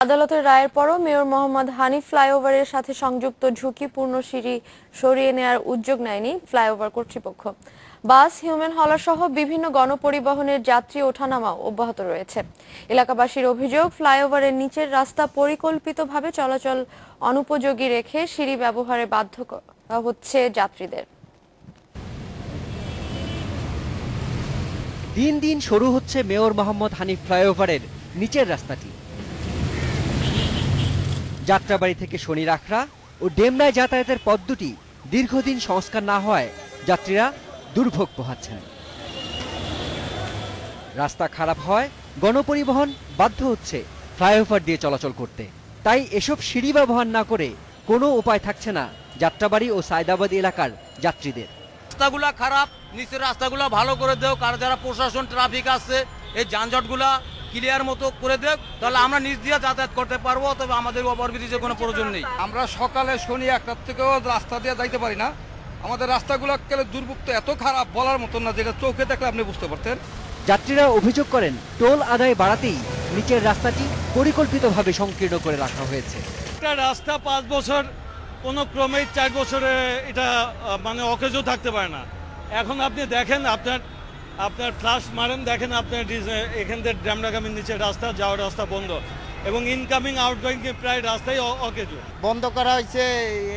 আদালতের রায়ের পরও মেয়র মোহাম্মদ হানি ফ্লাইওভারের সাথে সংযুক্ত ঝুঁকিপূর্ণ সিঁড়ি সরিয়ে নেয়ার উদ্যোগ নেয়নি ফ্লাইওভার কর্তৃপক্ষ। বাস, হিউম্যান হলার সহ বিভিন্ন গণপরিবহনের যাত্রী ওঠানামা অব্যাহত রয়েছে। এলাকাবাসীর অভিযোগ, ফ্লাইওভারের নিচের রাস্তা পরিকল্পিতভাবে চলাচল অনুপযোগী রেখে সিঁড়ি ব্যবহারে বাধ্য হচ্ছে যাত্রীদের। দিন দিন শুরু হচ্ছে মেয়র মোহাম্মদ হানিফ ফ্লাইওভারের নিচের রাস্তাটি। যাত্রাবাড়ি থেকে শনি রাখরা ও ডেমরায় যাতায়াতের পথ দুটি দীর্ঘদিন সংস্কার না হওয়ায় যাত্রীরা দুর্ভোগ পোহাচ্ছেন। রাস্তা খারাপ হয় গণপরিবহন বাধ্য হচ্ছে ফ্লাইওভার দিয়ে চলাচল করতে। তাই এসব সিঁড়ি ব্যবহার না করে কোনো উপায় থাকছে না যাত্রাবাড়ি ও সায়দাবাদ এলাকার যাত্রীদের। রাস্তাগুলা খারাপ, নিচের রাস্তাগুলা ভালো করে দেও আর যারা প্রশাসন, ট্রাফিক আছে, এই যানজটগুলা ক্লিয়ার মতো করে দেও তাহলে আমরা নিচ দিয়ে যাতায়াত করতে পারব তবে আমাদের ওভারব্রিজের কোনো প্রয়োজন নেই। আমরা সকালে শনি একটার থেকেও রাস্তা দিয়ে যাইতে পারি না। আমাদের রাস্তাগুলো দুর্ভুক্ত এত খারাপ বলার মতন না যেটা চোখে দেখলে আপনি বুঝতে পারতেন। যাত্রীরা অভিযোগ করেন টোল আদায় বাড়াতেই নিচের রাস্তাটি পরিকল্পিতভাবে সংকীর্ণ করে রাখা হয়েছে। একটা রাস্তা পাঁচ বছর কোনো ক্রমেই চার বছরে এটা মানে অকেজও থাকতে পারে না। এখন আপনি দেখেন আপনার আপনার ফ্লাশ মারেন দেখেন আপনার এখান থেকে ড্যামডাগামির নিচে রাস্তা যাওয়ার রাস্তা বন্ধ। এবং ইনকামিং আউটগোয়িং প্রায় রাস্তাই অ- অকেজো। বন্ধ করা হয়েছে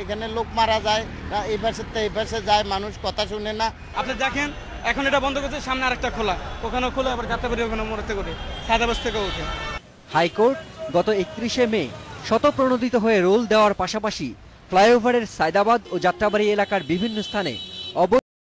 এখানে লোক মারা যায় এই পাশে তো এই পাশে যায় মানুষ কথা শুনে না। আপনি দেখেন এখন এটা বন্ধ করছে সামনে আরেকটা খোলা। ওখানে খোলা আবার যাত্রাবাড়ি ওখানে মোড়তে করে সাদাবাস থেকে উঠে হাইকোর্ট গত একত্রিশে মে শতপ্রণোদিত হয়ে রোল দেওয়ার পাশাপাশি ফ্লাইওভারের সায়দাবাদ ও যাত্রাবাড়ি এলাকার বিভিন্ন স্থানে অব